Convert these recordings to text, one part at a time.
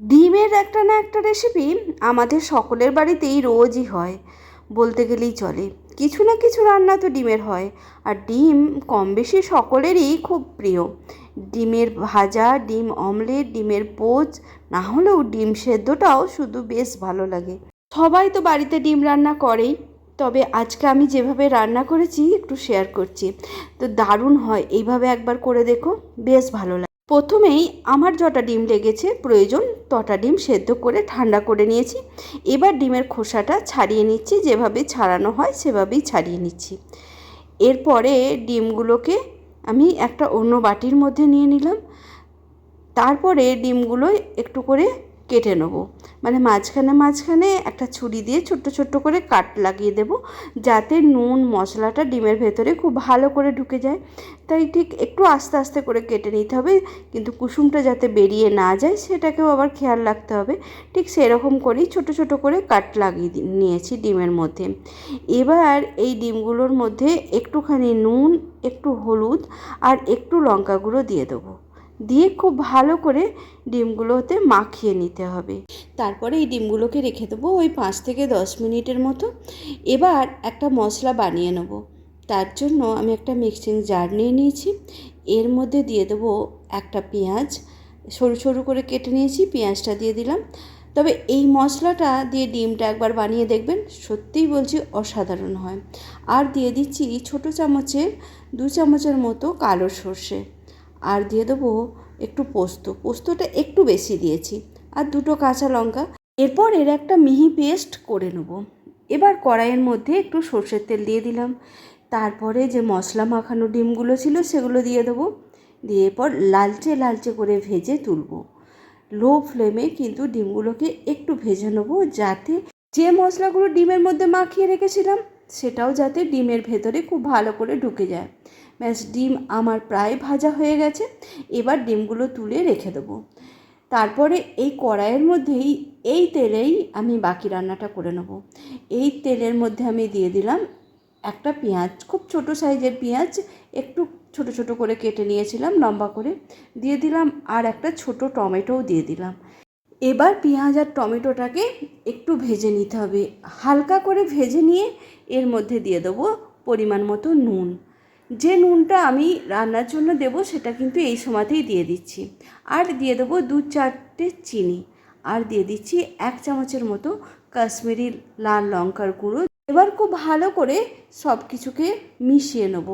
ডিমের একটা না একটা রেসিপি আমাদের সকলের বাড়িতেই রোজই হয়। বলতে গেলেই চলে, কিছু না কিছু রান্না তো ডিমের হয়, আর ডিম কম বেশি সকলেরই খুব প্রিয়। ডিমের ভাজা, ডিম অমলেট, ডিমের পোচ, না হলেও ডিম সেদ্ধটাও শুধু বেশ ভালো লাগে। সবাই তো বাড়িতে ডিম রান্না করেই, তবে আজকে আমি যেভাবে রান্না করেছি একটু শেয়ার করছি। তো দারুণ হয়, এইভাবে একবার করে দেখো, বেশ ভালো লাগে। প্রথমেই আমার যটা ডিম লেগেছে, প্রয়োজন তটা ডিম সেদ্ধ করে ঠান্ডা করে নিয়েছি। এবার ডিমের খোসাটা ছাড়িয়ে নিচ্ছি, যেভাবে ছাড়ানো হয় সেভাবেই ছাড়িয়ে নিচ্ছি। এরপরে ডিমগুলোকে আমি একটা অন্য বাটির মধ্যে নিয়ে নিলাম। তারপরে ডিমগুলো একটু করে কেটে নেব। মানে মাঝখানে মাঝখানে একটা ছুরি দিয়ে ছোট্ট ছোট্ট করে কাট লাগিয়ে দেব, যাতে নুন, মশলাটা ডিমের ভেতরে খুব ভালো করে ঢুকে যায়। তাই ঠিক একটু আস্তে আস্তে করে কেটে নিতে হবে, কিন্তু কুসুমটা যাতে বেরিয়ে না যায় সেটাকেও আবার খেয়াল রাখতে হবে। ঠিক সেরকম করেই ছোট ছোট করে কাট লাগিয়ে নিয়েছি ডিমের মধ্যে। এবার এই ডিমগুলোর মধ্যে একটুখানি নুন, একটু হলুদ আর একটু লঙ্কা গুঁড়ো দিয়ে দেবো। দিয়ে খুব ভালো করে ডিমগুলোতে মাখিয়ে নিতে হবে। তারপরে এই ডিমগুলোকে রেখে দেবো ওই পাঁচ থেকে দশ মিনিটের মতো। এবার একটা মশলা বানিয়ে নেব। তার জন্য আমি একটা মিক্সিং জার নিয়ে নিয়েছি। এর মধ্যে দিয়ে দেবো একটা পেঁয়াজ। সরু সরু করে কেটে নিয়েছি, পেঁয়াজটা দিয়ে দিলাম। তবে এই মশলাটা দিয়ে ডিমটা একবার বানিয়ে দেখবেন, সত্যিই বলছি অসাধারণ হয়। আর দিয়ে দিচ্ছি ছোট চামচের, দু চামচের মতো কালো সর্ষে। আর দিয়ে দেবো একটু পোস্ত। পোস্তটা একটু বেশি দিয়েছি। আর দুটো কাঁচা লঙ্কা। এরপর এর একটা মিহি পেস্ট করে নেব। এবার কড়াইয়ের মধ্যে একটু সর্ষের তেল দিয়ে দিলাম। তারপরে যে মশলা মাখানো ডিমগুলো ছিল সেগুলো দিয়ে দেবো। দিয়ে এরপর লালচে লালচে করে ভেজে তুলব। লো ফ্লেমে কিন্তু ডিমগুলোকে একটু ভেজে নেব যাতে যে মশলাগুলো ডিমের মধ্যে মাখিয়ে রেখেছিলাম, সেটাও যাতে ডিমের ভেতরে খুব ভালো করে ঢুকে যায়। ব্যাস, ডিম আমার প্রায় ভাজা হয়ে গেছে। এবার ডিমগুলো তুলে রেখে দেবো। তারপরে এই কড়াইয়ের মধ্যেই এই তেলেই আমি বাকি রান্নাটা করে নেব। এই তেলের মধ্যে আমি দিয়ে দিলাম একটা পেঁয়াজ, খুব ছোট সাইজের পেঁয়াজ, একটু ছোট ছোট করে কেটে নিয়েছিলাম, লম্বা করে। দিয়ে দিলাম আর একটা ছোট টমেটোও দিয়ে দিলাম। এবার পেঁয়াজ আর টমেটোটাকে একটু ভেজে নিতে হবে। হালকা করে ভেজে নিয়ে এর মধ্যে দিয়ে দেবো পরিমাণ মতো নুন। যে নুনটা আমি রান্নার জন্য দেব সেটা কিন্তু এই সময়তেই দিয়ে দিচ্ছি। আর দিয়ে দেবো দু চারটে চিনি। আর দিয়ে দিচ্ছি এক চামচের মতো কাশ্মীরি লাল লঙ্কার গুঁড়ো। এবার খুব ভালো করে সব কিছুকে মিশিয়ে নেব।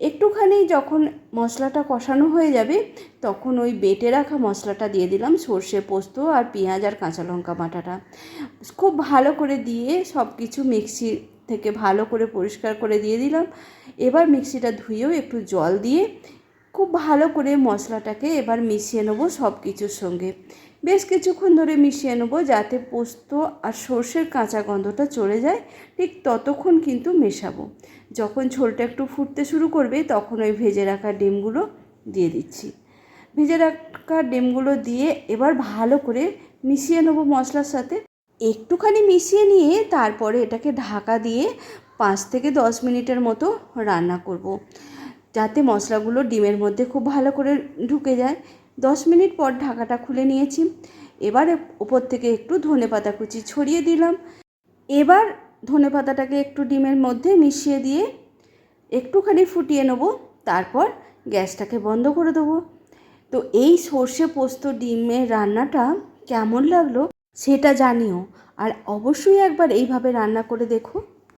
একটুখানি যখন মশলাটা কষানো হয়ে যাবে, তখন ওই বেটে রাখা মশলাটা দিয়ে দিলাম, সর্ষে পোস্ত আর পেঁয়াজ আর কাঁচা লঙ্কা বাটাটা। খুব ভালো করে দিয়ে সব কিছু মিক্সি থেকে ভালো করে পরিষ্কার করে দিয়ে দিলাম। এবার মিক্সিটা ধুয়েও একটু জল দিয়ে খুব ভালো করে মশলাটাকে এবার মিশিয়ে নেব সব কিছুর সঙ্গে। বেশ কিছুক্ষণ ধরে মিশিয়ে নেব যাতে পোস্ত আর সর্ষের কাঁচা গন্ধটা চলে যায়। ঠিক ততক্ষণ কিন্তু মেশাবো। যখন ঝোলটা একটু ফুটতে শুরু করবে তখন ওই ভেজে রাখা ডিমগুলো দিয়ে দিচ্ছি। ভেজে রাখা ডিমগুলো দিয়ে এবার ভালো করে মিশিয়ে নেব মশলার সাথে। একটুখানি মিশিয়ে নিয়ে তারপরে এটাকে ঢাকা দিয়ে পাঁচ থেকে দশ মিনিটের মতো রান্না করব। যাতে মশলাগুলো ডিমের মধ্যে খুব ভালো করে ঢুকে যায়। দশ মিনিট পর ঢাকাটা খুলে নিয়েছি। এবারে ওপর থেকে একটু ধনে পাতা কুচি ছড়িয়ে দিলাম। এবার ধনে পাতাটাকে একটু ডিমের মধ্যে মিশিয়ে দিয়ে একটুখানি ফুটিয়ে নেব। তারপর গ্যাসটাকে বন্ধ করে দেবো। তো এই সর্ষে পোস্ত ডিমের রান্নাটা কেমন লাগল? সেটা জানিও। আর অবশ্যই একবার এইভাবে রান্না করে দেখো।